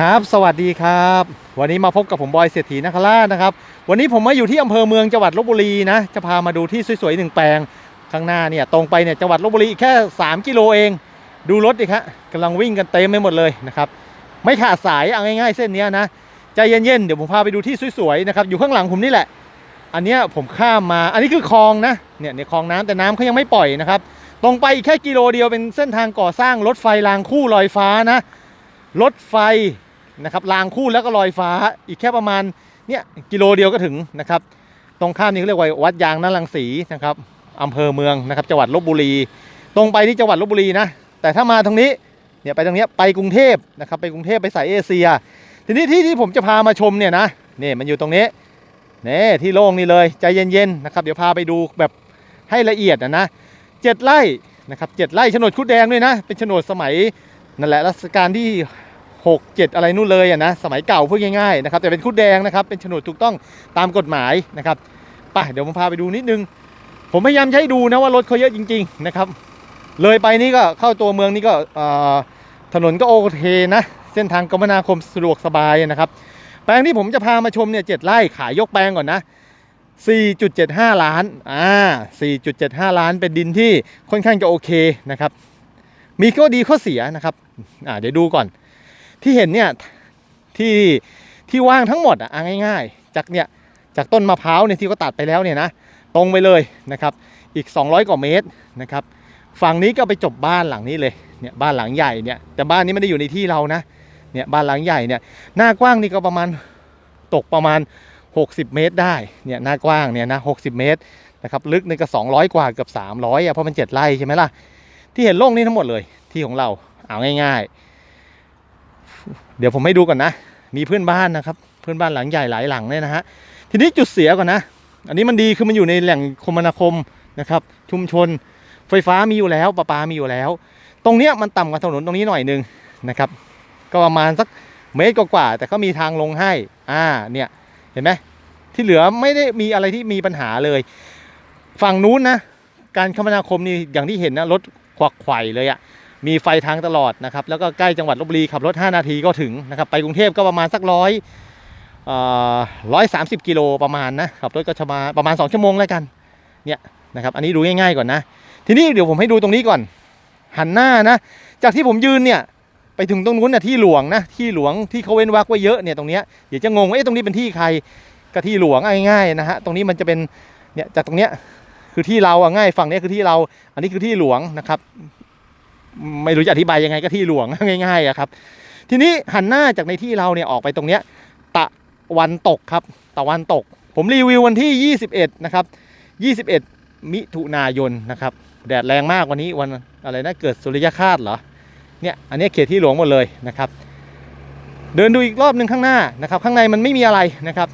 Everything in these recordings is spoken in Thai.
ครับ สวัสดีครับ วันนี้มาพบกับผมบอยเศรษฐีนคราชนะครับ วันนี้ผมมาอยู่ที่อำเภอเมืองจังหวัดลบบุรีนะ จะพามาดูที่สวยๆหนึ่งแปลง ข้างหน้าเนี่ยตรงไปเนี่ยจังหวัดลบบุรีแค่ 3 กิโลเอง ดูรถดิครับกำลังวิ่งกันเต็มไปหมดเลยนะครับ ไม่ขาดสายเอาง่ายๆเส้นนี้นะ ใจเย็นๆ เดี๋ยวผมพาไปดูที่สวยๆนะครับ อยู่ข้างหลังผมนี่แหละ อันเนี้ยผมข้ามมา อันนี้คือคลองนะ เนี่ยในคลองน้ำแต่น้ำเขายังไม่ปล่อยนะครับ ตรงไปอีกแค่กิโลเดียวเป็นเส้นทางก่อสร้างรถไฟรางคู่ลอยฟ้านะ รถไฟนะครับรางคู่แล้วก็ลอยฟ้าอีกแค่ประมาณเนี่ยกิโลเดียวก็ถึงนะครับ ตรงข้ามนี่เรียกว่าวัดยางนารังสีนะครับอำเภอเมืองนะครับจังหวัดลบบุรี ตรงไปที่จังหวัดลบบุรีนะแต่ถ้ามาทางนี้เนี่ยไปทางนี้ไปกรุงเทพนะครับไปกรุงเทพไปสายเอเชีย ทีนี้ที่ที่ผมจะพามาชมเนี่ยนะนี่มันอยู่ตรงนี้นี่ที่โล่งนี่เลยใจเย็นๆนะครับเดี๋ยวพาไปดูแบบให้ละเอียดนะนะเจ็ดไร่นะครับเจ็ดไร่โฉนดคุดแดงด้วยนะ เป็นโฉนดสมัยนั่นแหละรัชกาลที่ 6 7 อะไรนู่นเลยอะนะสมัยเก่าพูดง่ายๆนะครับแต่เป็นคุดแดงนะครับเป็นโฉนดถูกต้องตามกฎหมายนะครับไปเดี๋ยวผมพาไปดูนิดนึง ผมพยายามให้ดูนะว่ารถเขาเยอะจริง ๆนะครับ เลยไปนี่ก็เข้าตัวเมืองนี่ก็ถนนก็โอเคนะเส้นทางคมนาคมสะดวกสบายนะครับ แปลงที่ผมจะพามาชมเนี่ยเจ็ดไร่ขายยกแปลงก่อนนะ 4.75 ล้านอ่า4.75 ล้านเป็นดินที่ค่อนข้างจะโอเคนะครับ มีข้อดีข้อเสียนะครับอ่าเดี๋ยวดูก่อน ที่เห็นเนี่ยที่ที่ว่างทั้งหมดอะง่าย ๆ จากเนี่ยจากต้นมะพร้าวเนี่ยที่เขาตัดไปแล้วเนี่ยนะตรงไปเลยนะครับอีก 200 กว่าเมตรนะครับฝั่งนี้ก็ไปจบบ้านหลังนี้เลยเนี่ยบ้านหลังใหญ่เนี่ยแต่บ้านนี้ไม่ได้อยู่ในที่เรานะเนี่ยบ้านหลังใหญ่เนี่ยหน้ากว้างนี่ก็ประมาณตกประมาณ 60 เมตรได้เนี่ยหน้ากว้างเนี่ยนะ60เมตรนะครับลึกนี่ก็ 200 กว่าเกือบ300อะเพราะมัน7ไร่ใช่ไหมล่ะที่เห็นโล่งนี่ทั้งหมดเลยที่ของเราเอาง่าย ๆ เดี๋ยวผมให้ดูก่อนนะ มีเพื่อนบ้านนะครับ เพื่อนบ้านหลังใหญ่หลายหลังเนี่ยนะฮะ ทีนี้จุดเสียก่อนนะ อันนี้มันดีคือมันอยู่ในแหล่งคมนาคมนะครับ ชุมชน ไฟฟ้ามีอยู่แล้วประปามีอยู่แล้ว ตรงเนี้ยมันต่ำกว่าถนนตรงนี้หน่อยนึงนะครับ ก็ประมาณสักเมตรกว่าๆแต่เขามีทางลงให้ อ่า เนี่ย เห็นไหมที่เหลือไม่ได้มีอะไรที่มีปัญหาเลย ฝั่งนู้นนะ การคมนาคมนี่อย่างที่เห็นนะรถขวักไขว่เลยอะ มีไฟทางตลอดนะครับ แล้วก็ใกล้จังหวัดลบบุรีขับรถ 5 นาทีก็ถึงนะครับ ไปกรุงเทพก็ประมาณสักร้อยร้อยสามสิบกิโลประมาณนะขับรถก็จะมาประมาณ 2 ชั่วโมงแล้วกัน เนี่ยนะครับ อันนี้ดูง่ายๆก่อนนะ ทีนี้เดี๋ยวผมให้ดูตรงนี้ก่อน หันหน้านะ จากที่ผมยืนเนี่ยไปถึงตรงนู้นนะที่หลวงนะที่หลวงที่เขาเว้นวรรคไว้เยอะเนี่ยตรงเนี้ยเดี๋ยวจะงงว่าเอ๊ะตรงนี้เป็นที่ใครก็ที่หลวงง่ายๆนะฮะตรงนี้มันจะเป็นเนี่ยจากตรงเนี้ยคือที่เราอะง่ายฝั่งเนี้ยคือที่เรา อันนี้คือที่หลวงนะครับ ไม่รู้จะอธิบายยังไงก็ที่หลวงง่ายๆอะครับ ทีนี้หันหน้าจากในที่เราเนี่ยออกไปตรงเนี้ยตะวันตกครับตะวันตก ผมรีวิววันที่ 21 นะครับ 21 มิถุนายนนะครับ แดดแรงมากวันนี้วันอะไรนะเกิดสุริยคาสเหรอเนี่ยอันนี้เขตที่หลวงหมดเลยนะครับ เดินดูอีกรอบหนึ่งข้างหน้านะครับ ข้างในมันไม่มีอะไรนะครับ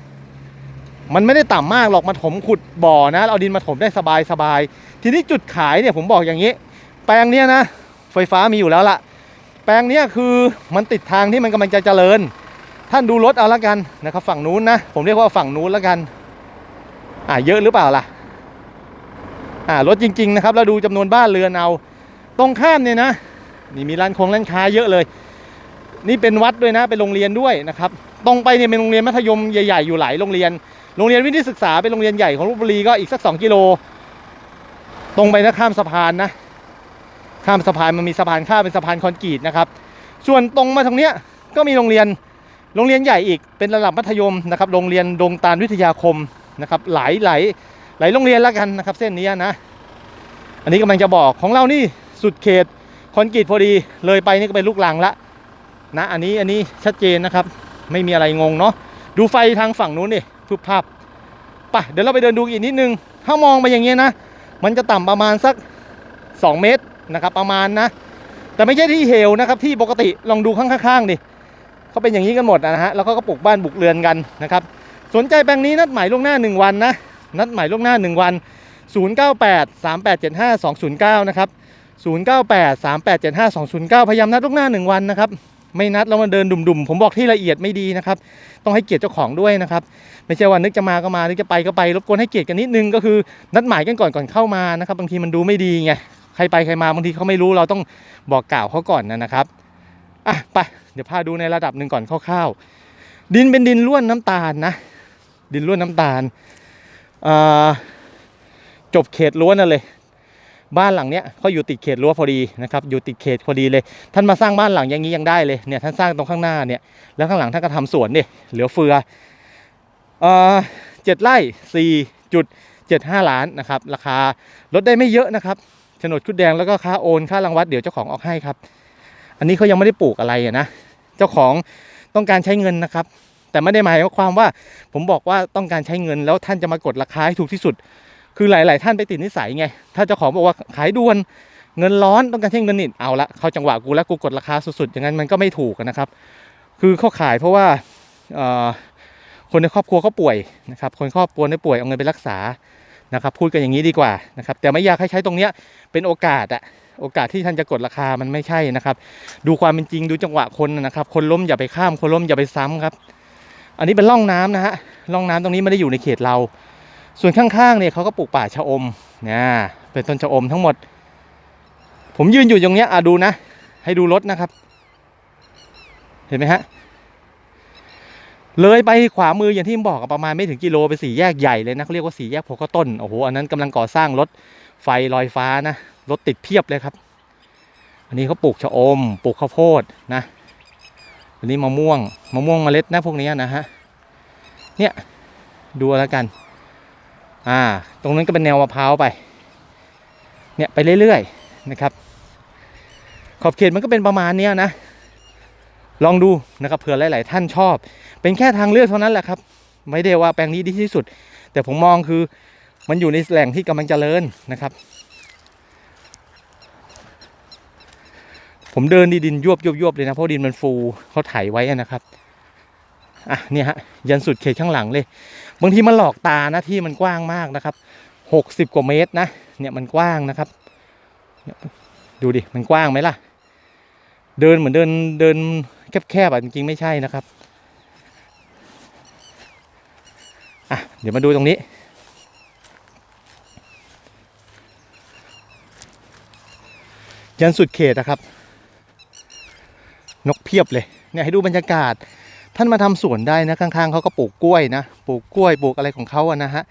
มันไม่ได้ต่ำมากหรอกมาถมขุดบ่อนะเอาดินมาถมได้สบายสบายทีนี้จุดขายเนี่ยผมบอกอย่างนี้ แปลงเนี้ยนะ ฟฟ้ามีอยู่แล้วล่ะแปลงนี้คือมันติดทางที่มันกำลังจะเจริญ ท่านดูรถเอาละกันนะครับ ฝั่งนู้นนะ ผมเรียกว่าฝั่งนู้นล้วกัน อ่าเยอะหรือเปล่าล่ะ อ่ารถจริง ๆ นะครับแล้วดูจำนวนบ้านเรือนเอา ตรงข้ามเนี่ยนะ นี่มีร้านคงร้านค้าเยอะเลย นี่เป็นวัดด้วยนะเป็นโรงเรียนด้วยนะครับ ตรงไปเนี่ยเป็นโรงเรียนมัธยมใหญ่ๆอยู่หลายโรงเรียน โรงเรียนวิทยศึกษาเป็นโรงเรียนใหญ่ของลพบุรีก็อีกสัก2กิโลตรงไปนะข้ามสะพานนะ ข้ามสะพานมันมีสะพานข้ามเป็นสะพานคอนกรีตนะครับ ส่วนตรงมาทางเนี้ยก็มีโรงเรียนโรงเรียนใหญ่อีกเป็นระดับมัธยมนะครับโรงเรียนดงตาลวิทยาคมนะครับหลายหลายหลายโรงเรียนแล้วกันนะครับ เส้นนี้นะอันนี้กำลังจะบอกของเรานี่สุดเขตคอนกรีตพอดีเลยไปนี่ก็เป็นลูกลังละนะอันนี้อันนี้ชัดเจนนะครับ ไม่มีอะไรงงเนาะดูไฟทางฝั่งนู้นดิพึบภาพไปเดี๋ยวเราไปเดินดูอีกนิดนึง ถ้ามองไปอย่างเงี้ยนะ มันจะต่ำประมาณสัก 2 เมตร นะครับประมาณนะ แต่ไม่ใช่ที่เหวนะครับที่ปกติลองดูข้างๆดิเขาเป็นอย่างนี้กันหมดนะฮะแล้วก็ปลูกบ้านบุกเรือนกันนะครับสนใจแปลงนี้นัดหมายล่วงหน้า 1 วันนะนัดหมายล่วงหน้า 1 วัน 098 3875 209 นะครับ 098 3875 209 พยายามนัดล่วงหน้า 1 วันนะครับ ไม่นัดแล้วมาเดินดุ่มๆ ผมบอกที่ละเอียดไม่ดีนะครับ ต้องให้เกียรติเจ้าของด้วยนะครับ ไม่ใช่ว่านึกจะมาก็มา นึกจะไปก็ไป รบกวนให้เกียรติกันนิดนึงก็คือนัดหมายกันก่อนก่อนเข้ามานะครับ บางทีมันดูไม่ดีไง ใครไปใครมาบางทีเขาไม่รู้เราต้องบอกกล่าวเขาก่อนนะครับอะไปเดี๋ยวพาดูในระดับหนึ่งก่อนคร่าวๆดินเป็นดินล้วนน้ำตาลนะ ดินล้วนน้ำตาลจบเขตล้วนนั่นเลยบ้านหลังเนี้ยเขาอยู่ติดเขตรั้วพอดีนะครับอยู่ติดเขตพอดีเลย ท่านมาสร้างบ้านหลังอย่างนี้ยังได้เลยเนี่ยท่านสร้างตรงข้างหน้าเนี่ยแล้วข้างหลังท่านก็ทำสวนเนี่ยเหลือเฟือเจ็ดไร่สี่จุดเจ็ดห้าล้านนะครับราคาลดได้ไม่เยอะนะครับ โฉนดชุดแดงแล้วก็ค่าโอนค่ารังวัดเดี๋ยวเจ้าของออกให้ครับ อันนี้เขายังไม่ได้ปลูกอะไรนะเจ้าของต้องการใช้เงินนะครับ แต่ไม่ได้หมายความว่า ผมบอกว่าต้องการใช้เงินแล้วท่านจะมากดราคาให้ถูกที่สุด คือหลาย ๆ ท่านไปติดนิสัยไงถ้าเจ้าของบอกว่าขายด่วนเงินร้อนต้องการใช้เงินนี่เอาละเขาจังหวะกูแล้วกูกดราคาสุด ๆ อย่างนั้นมันก็ไม่ถูกนะครับ คือเขาขายเพราะว่าคนในครอบครัวเขาป่วยนะครับ คนครอบครัวเนี่ยป่วยเอาเงินไปรักษา นะครับพูดกันอย่างนี้ดีกว่านะครับแต่ไม่อยากให้ใช้ตรงเนี้ยเป็นโอกาสอะโอกาสที่ท่านจะกดราคามันไม่ใช่นะครับ ดูความเป็นจริงดูจังหวะคนนะครับ คนล้มอย่าไปข้ามคนล้มอย่าไปซ้ำครับ อันนี้เป็นร่องน้ำนะฮะร่องน้ำตรงนี้ไม่ได้อยู่ในเขตเรา ส่วนข้างๆเนี่ยเขาก็ปลูกป่าชะอมเนี่ยเป็นต้นชะอมทั้งหมด ผมยืนอยู่ตรงเนี้ยอะดูนะ ให้ดูรถนะครับ เห็นไหมฮะ เลยไปขวามืออย่างที่บอกประมาณไม่ถึงกิโลไปสี่แยกใหญ่เลยนะเขาเรียกว่าสี่แยกโพกต้นโอ้โหอันนั้นกำลังก่อสร้างรถไฟลอยฟ้านะรถติดเพียบเลยครับ อันนี้เขาปลูกชะอม ปลูกข้าวโพดนะอันนี้มะม่วงมะม่วงเมล็ดนะพวกนี้นะฮะเนี่ยดูแล้วกัน อ่า ตรงนั้นก็เป็นแนวมะพร้าวไป เนี่ยไปเรื่อยๆนะครับ ขอบเขตมันก็เป็นประมาณเนี้ยนะ ลองดูนะครับเผื่อหลาย ๆ ท่านชอบ เป็นแค่ทางเลือกเท่านั้นแหละครับ ไม่ได้ว่าแปลงนี้ดีที่สุด แต่ผมมองคือมันอยู่ในแหล่งที่กำลังเจริญนะครับ ผมเดินดีดินยวบยวบยวบเลยนะเพราะดินมันฟูเขาไถไว้นะครับอะเนี่ยฮะยันสุดเขตข้างหลังเลย บางทีมันหลอกตานะที่มันกว้างมากนะครับหกสิบกว่าเมตรนะเนี่ยมันกว้างนะครับ ดูดิมันกว้างไหมล่ะ เดินเหมือนเดินเดิน แคบๆอะจริงๆไม่ใช่นะครับอะเดี๋ยวมาดูตรงนี้ ยันสุดเขตนะครับ นกเพียบเลยเนี่ยให้ดูบรรยากาศ ท่านมาทำสวนได้นะข้างๆเขาก็ปลูกกล้วยนะปลูกกล้วยปลูกอะไรของเขาอะนะฮะ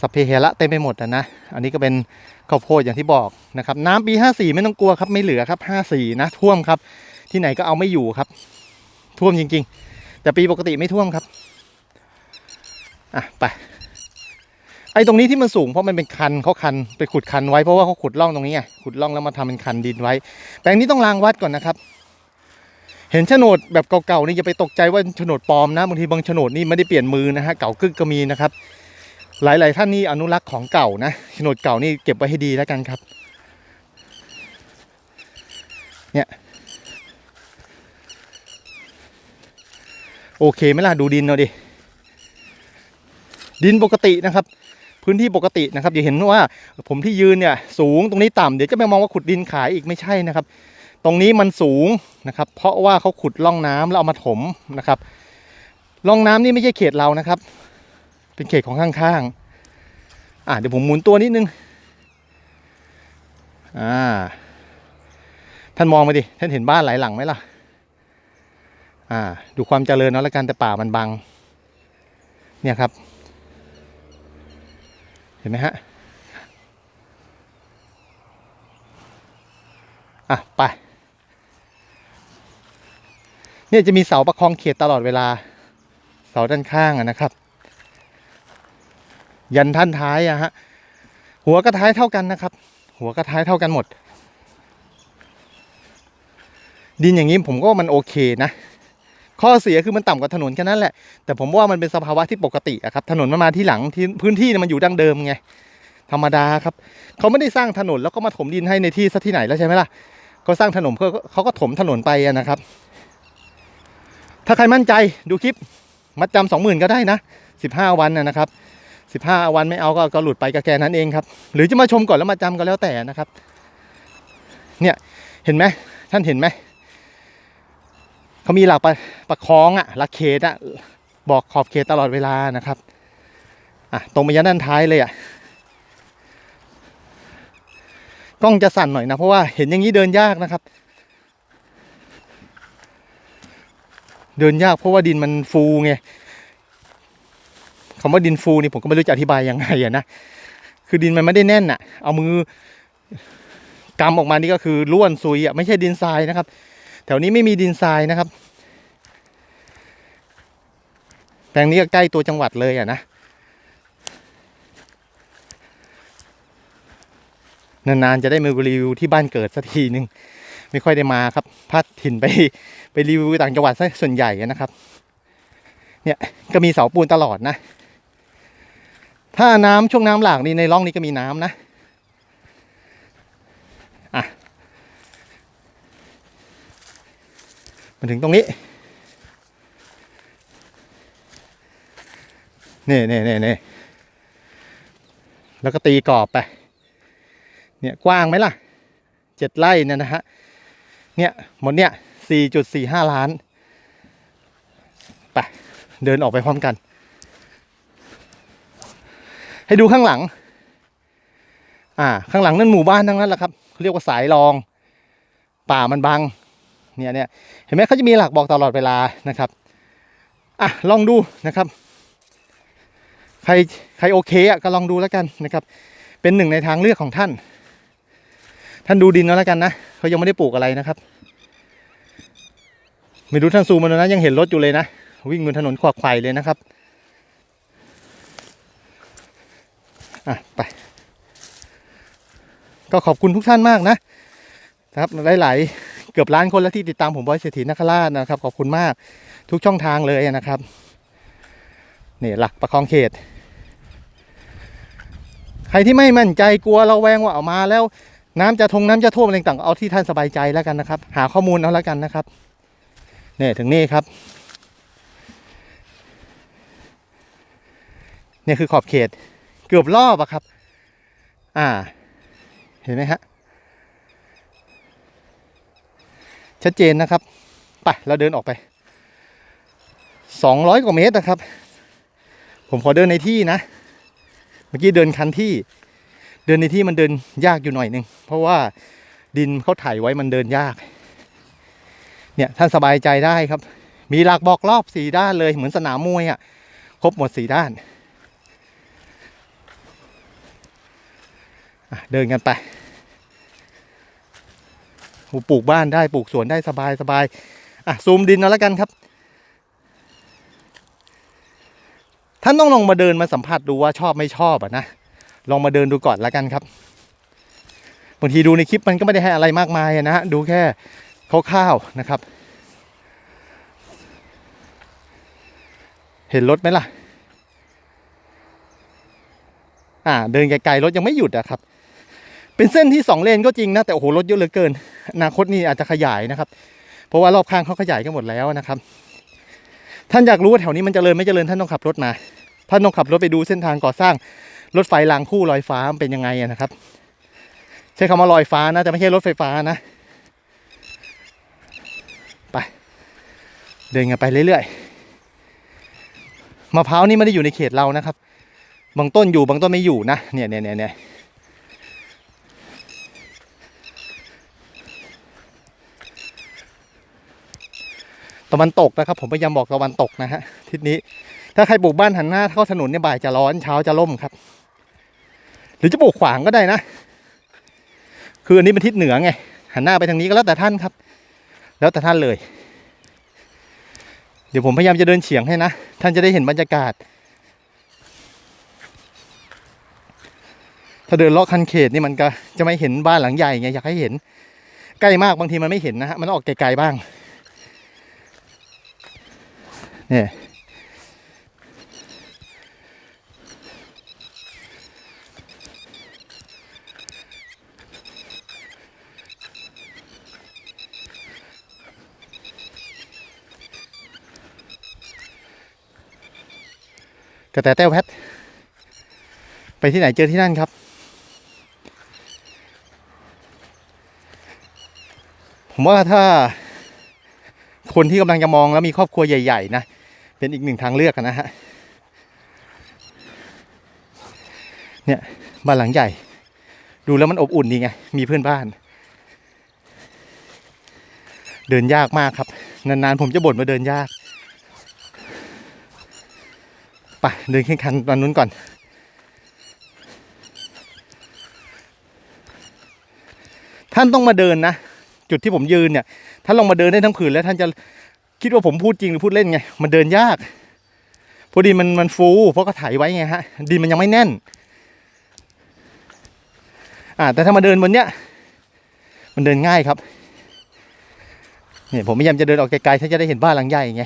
สพเพเหระเต็มไปหมดอะนะ อันนี้ก็เป็นข้าวโพดอย่างที่บอกนะครับ น้ำปี 54 ไม่ต้องกลัวครับ ไม่เหลือครับ 54 นะ ท่วมครับ ที่ไหนก็เอาไม่อยู่ครับ ท่วมจริง ๆ แต่ปีปกติไม่ท่วมครับอะไปไอ้ตรงนี้ที่มันสูงเพราะมันเป็นคันเขาคันไปขุดคันไว้เพราะว่าเขาขุดร่องตรงนี้ไงขุดร่องแล้วมาทำเป็นคันดินไว้ แปลงนี้ต้องรางวัดก่อนนะครับ เห็นโฉนดแบบเก่าๆนี่อย่าไปตกใจว่าโฉนดปลอมนะบางทีบางโฉนดนี่ไม่ได้เปลี่ยนมือนะฮะเก่ากึกก็มีนะครับ หลายๆท่านนี่อนุรักษ์ของเก่านะโฉนดเก่านี่เก็บไว้ให้ดีแล้วกันครับ เนี่ย โอเคไหมล่ะดูดินเอาดิ ดินปกตินะครับ พื้นที่ปกตินะครับอย่าเห็นว่าผมที่ยืนเนี่ยสูงตรงนี้ต่ำเดี๋ยวจะไปมองว่าขุดดินขายอีกไม่ใช่นะครับ ตรงนี้มันสูงนะครับ เพราะว่าเขาขุดร่องน้ำแล้วเอามาถมนะครับร่องน้ำนี่ไม่ใช่เขตเรานะครับ เป็นเขตของข้างๆอ่าเดี๋ยวผมหมุนตัวนิดนึงอ่าท่านมองมาดิท่านเห็นบ้านหลายหลังไหมล่ะ อ่าดูความเจริญเนาะแล้วกันแต่ป่ามันบัง เนี่ยครับ เห็นไหมฮะอะไปเนี่ยจะมีเสาประคองเขตตลอดเวลา เสาด้านข้างอะนะครับ ยันท่านท้ายอะฮะหัวกระท้ายเท่ากันนะครับ หัวกระท้ายเท่ากันหมด ดินอย่างนี้ผมก็มันโอเคนะ ข้อเสียคือมันต่ำกว่าถนนแค่นั้นแหละ แต่ผมว่ามันเป็นสภาวะที่ปกติอะครับ ถนนมันมาที่หลังที่พื้นที่มันอยู่ดั้งเดิมไง ธรรมดาครับ เขาไม่ได้สร้างถนนแล้วก็มาถมดินให้ในที่ซะที่ไหนแล้วใช่ไหมล่ะก็สร้างถนนเขาเขาก็ถมถนนไปนะครับ ถ้าใครมั่นใจดูคลิปมัดจำสองหมื่นก็ได้นะสิบห้าวันนะครับสิบห้าวันไม่เอาก็ก็หลุดไปก็แค่นั้นเองครับ หรือจะมาชมก่อนแล้วมาจำก็แล้วแต่นะครับ เนี่ยเห็นไหมท่านเห็นไหม เขามีหลักประประคองอะหลักเขตอะบอกขอบเขตตลอดเวลานะครับอะตรงไปยันด้านท้ายเลยอะกล้องจะสั่นหน่อยนะ เพราะว่าเห็นอย่างนี้เดินยากนะครับ เดินยากเพราะว่าดินมันฟูไงคำว่าดินฟูนี่ผมก็ไม่รู้จะอธิบายยังไงอะนะคือดินมันไม่ได้แน่นอะเอามือกำออกมานี่ก็คือล้วนซุยอะไม่ใช่ดินทรายนะครับ แถวนี้ไม่มีดินทรายนะครับ แปลงนี้ก็ใกล้ตัวจังหวัดเลยอะนะนานๆจะได้มารีวิวที่บ้านเกิดสักทีหนึ่งไม่ค่อยได้มาครับพัดถิ่นไปไปรีวิวต่างจังหวัดซะส่วนใหญ่นะครับ เนี่ยก็มีเสาปูนตลอดนะ ถ้าน้ำช่วงน้ำหลากนี่ในร่องนี้ก็มีน้ำนะ มาถึงตรงนี้นี่นี่นี่นี่แล้วก็ตีกรอบไป เนี่ยกว้างไหมล่ะเจ็ดไร่เนี่ยนะฮะ เนี่ยหมดเนี่ยสี่จุดสี่ห้าล้าน ไป เดินออกไปพร้อมกัน ให้ดูข้างหลัง อ่า ข้างหลังนั่นหมู่บ้านทั้งนั้นแหละครับ เรียกว่าสายรอง ป่ามันบัง เนี่ยเนี่ยเห็นไหมเขาจะมีหลักบอกตลอดเวลานะครับอะลองดูนะครับ ใครใครโอเคอะก็ลองดูแล้วกันนะครับ เป็นหนึ่งในทางเลือกของท่าน ท่านดูดินแล้วกันนะเขายังไม่ได้ปลูกอะไรนะครับ ไม่รู้ท่านซูมมาแล้วนะยังเห็นรถอยู่เลยนะวิ่งบนถนนขวากไขว่เลยนะครับอะไปก็ขอบคุณทุกท่านมากนะครับหลาย ๆ เกือบล้านคนแล้วที่ติดตามผมบอยเศรษฐีนคราชนะครับ ขอบคุณมากทุกช่องทางเลยนะครับนี่หลักประคองเขต ใครที่ไม่มั่นใจกลัวเราแวงว่าเอามาแล้ว น้ำจะทงน้ำจะท่วมอะไรต่างเอาที่ท่านสบายใจแล้วกันนะครับ หาข้อมูลเอาแล้วกันนะครับเนี่ยถึงนี่ครับเนี่ยคือขอบเขตเกือบรอบอะครับ อ่า เห็นไหมฮะ ชัดเจนนะครับไปเราเดินออกไปสองร้อยกว่าเมตรนะครับ ผมขอเดินในที่นะ เมื่อกี้เดินคันที่ เดินในที่มันเดินยากอยู่หน่อยนึง เพราะว่าดินเขาไถไว้มันเดินยาก เนี่ยท่านสบายใจได้ครับ มีหลักบอกรอบสี่ด้านเลยเหมือนสนามมวยอะ่ะ ครบหมดสี่ด้านเดินกันไป ปลูกบ้านได้ปลูกสวนได้สบายสบายอะซูมดินเอาแล้วกันครับ ท่านต้องลองมาเดินมาสัมผัสดูว่าชอบไม่ชอบอะนะลองมาเดินดูก่อนแล้วกันครับบางทีดูในคลิปมันก็ไม่ได้ให้อะไรมากมายนะฮะดูแค่คร่าวๆนะครับ เห็นรถไหมล่ะ อ่า เดินไกลๆรถยังไม่หยุดอะครับ เป็นเส้นที่สองเลนก็จริงนะแต่โอ้โหรถเยอะเหลือเกินอนาคตนี่อาจจะขยายนะครับ เพราะว่ารอบข้างเขาขยายกันหมดแล้วนะครับ ท่านอยากรู้ว่าแถวนี้มันจเจริญไม่จเจริญท่านต้องขับรถมาท่านต้องขับรถไปดูเส้นทางก่อสร้างรถไฟรางคู่ลอยฟ้ามันเป็นยังไงนะครับ ใช้คำว่าลอยฟ้านะแต่ไม่ใช่รถไฟฟ้านะ ไป เดินกันไปเรื่อยๆมะพร้าวนี่ไม่ได้อยู่ในเขตเรานะครับบางต้นอยู่บางต้นไม่อยู่นะเนี่ยเนี่ยเนี่ยเนี่ย ตะวันตกนะครับ ผมพยายามบอกตะวันตกนะฮะทิศนี้ ถ้าใครปลูกบ้านหันหน้าเข้าถนนเนี่ยบ่ายจะร้อนเช้าจะล่มครับ หรือจะปลูกขวางก็ได้นะ คืออันนี้เป็นทิศเหนือไงหันหน้าไปทางนี้ก็แล้วแต่ท่านครับ แล้วแต่ท่านเลย เดี๋ยวผมพยายามจะเดินเฉียงให้นะ ท่านจะได้เห็นบรรยากาศ ถ้าเดินเลาะคันเขตนี่มันก็จะไม่เห็นบ้านหลังใหญ่ไงอยากให้เห็น ใกล้มากบางทีมันไม่เห็นนะฮะมันต้องออกไกลๆบ้าง นี่กระแตแต้วแพท ไปที่ไหนเจอที่นั่นครับ ผมว่าถ้าคนที่กำลังจะมองแล้วมีครอบครัวใหญ่ ๆ นะ เป็นอีกหนึ่งทางเลือกนะฮะเนี่ยบ้านหลังใหญ่ ดูแล้วมันอบอุ่นดีไง มีเพื่อนบ้าน เดินยากมากครับ นานๆผมจะบ่นมาเดินยากไปเดินขึ้นคันตอนนู้นก่อน ท่านต้องมาเดินนะ จุดที่ผมยืนเนี่ย ท่านลองมาเดินได้ทั้งผืนแล้วท่านจะ คิดว่าผมพูดจริงหรือพูดเล่นไง มันเดินยากพอดีมันมันฟูเพราะก็ถ่ายไว้ไงฮะดินมันยังไม่แน่น อ่า แต่ถ้ามาเดินบนเนี้ย มันเดินง่ายครับเนี่ยผมพยายามจะเดินออกไกลๆถ้าจะได้เห็นบ้านหลังใหญ่ไง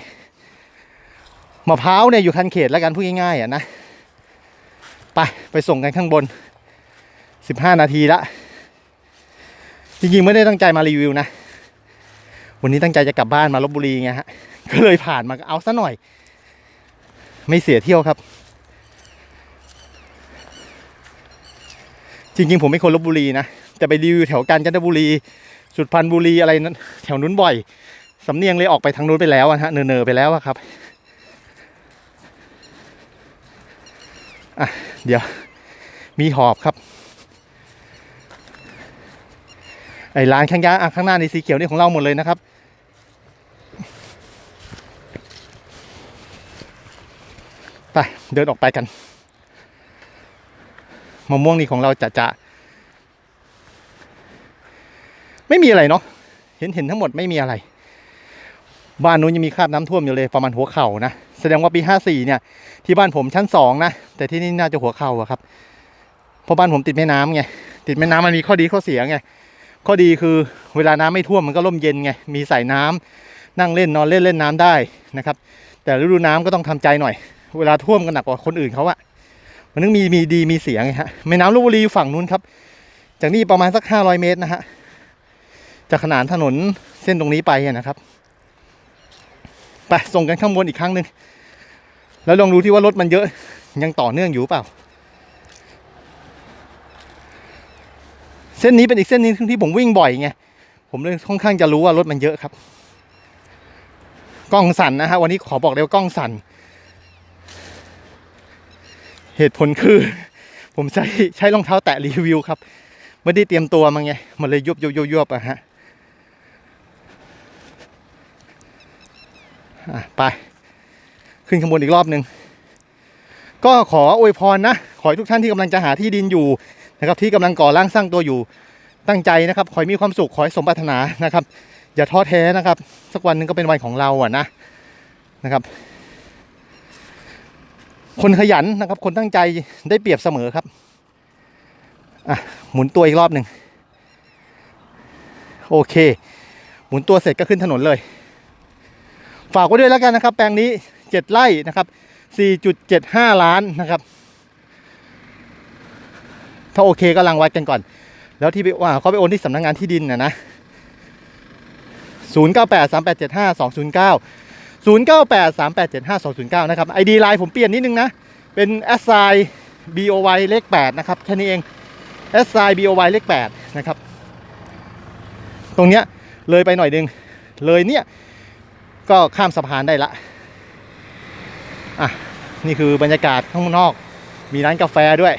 มะพร้าวเนี่ยอยู่คันเขตแล้วกันพูดง่ายๆอะนะไปไปส่งกันข้างบน 15 นาทีละจริงๆไม่ได้ตั้งใจมารีวิวนะ วันนี้ตั้งใจจะกลับบ้านมาลบบุรีไงฮะ ก็เลยผ่านมาเอาซะหน่อย ไม่เสียเที่ยวครับ จริงๆ ผมไม่คนลบบุรีนะจะไปรีวิวแถวกาญจนบุรี สุดพรรณบุรีอะไรนั้นแถวนู้นบ่อย สำเนียงเลยออกไปทางนู้นไปแล้วอะฮะเนอๆไปแล้วอะครับอะเดี๋ยวมีหอบครับ ไอ้ร้านข้างยาอะข้างหน้าในสีเขียวนี่ของเราหมดเลยนะครับ ไปเดินออกไปกันมะม่วงนี่ของเราจะจะ ไม่มีอะไรเนาะเห็นเห็นทั้งหมดไม่มีอะไร บ้านนู้นยังมีคราบน้ำท่วมอยู่เลยประมาณหัวเข่านะแสดงว่าปีห้าสี่เนี่ย ที่บ้านผมชั้นสองนะแต่ที่นี่น่าจะหัวเข่าอะครับเพราะบ้านผมติดแม่น้ำไงติดแม่น้ำมันมีข้อดีข้อเสียไง ข้อดีคือเวลาน้ำไม่ท่วมมันก็ร่มเย็นไง มีใส่น้ำนั่งเล่นนอนเล่นเล่นน้ำได้นะครับ แต่ฤดูน้ำก็ต้องทำใจหน่อย เวลาท่วมกันหนักกว่าคนอื่นเขาอะมันนึงมีมีดีมีเสียไงฮะแม่น้ำลพบุรีฝั่งนู้นครับ จากนี่ประมาณสักห้าร้อยเมตรนะฮะจากขนานถนนเส้นตรงนี้ไปนะครับไปส่งกันข้างบนอีกครั้งหนึ่งแล้วลองดูที่ว่ารถมันเยอะยังต่อเนื่องอยู่เปล่า ส้นนี้เป็นอีกเส้นนึงที่ผมวิ่งบ่อยไงผมเลยค่อนข้างจะรู้ว่ารถมันเยอะครับ กล้องสั่นนะฮะวันนี้ขอบอกเลยว่ากล้องสั่น เหตุผลคือ ผมใช้ใช้รองเท้าแตะรีวิวครับไม่ได้เตรียมตัวมาไงมันเลยยุบยุบยุบยุบอะฮะอะไป ขึ้นข้างบนอีกรอบหนึ่งก็ขออวยพรนะ ขอให้ทุกท่านที่กำลังจะหาที่ดินอยู่ นะครับที่กำลังก่อร่างสร้างตัวอยู่ตั้งใจนะครับขอให้มีความสุขขอให้สมปรารถนานะครับ อย่าท้อแท้นะครับ สักวันหนึ่งก็เป็นวันของเราอะนะนะครับ คนขยันนะครับ คนตั้งใจได้เปรียบเสมอครับอะหมุนตัวอีกรอบหนึ่งโอเค หมุนตัวเสร็จก็ขึ้นถนนเลย ฝากไว้ด้วยแล้วกันนะครับ แปลงนี้เจ็ดไร่นะครับ 4.75 ล้านนะครับ ถ้าโอเคก็รังวัดกันก่อน แล้วที่ไปว่าเขาไปโอนที่สำนักงานที่ดินนะนะ098 3875 209 098 3875 209 นะครับ ID ไลน์ผมเปลี่ยนนิดนึงนะ เป็น s i BOY เลข 8 นะครับ แค่นี้เอง s i BOY เลข 8 นะครับ ตรงเนี้ยเลยไปหน่อยนึง เลยเนี่ย ก็ข้ามสะพานได้ละ อะ นี่คือบรรยากาศข้างนอก มีร้านกาแฟด้วย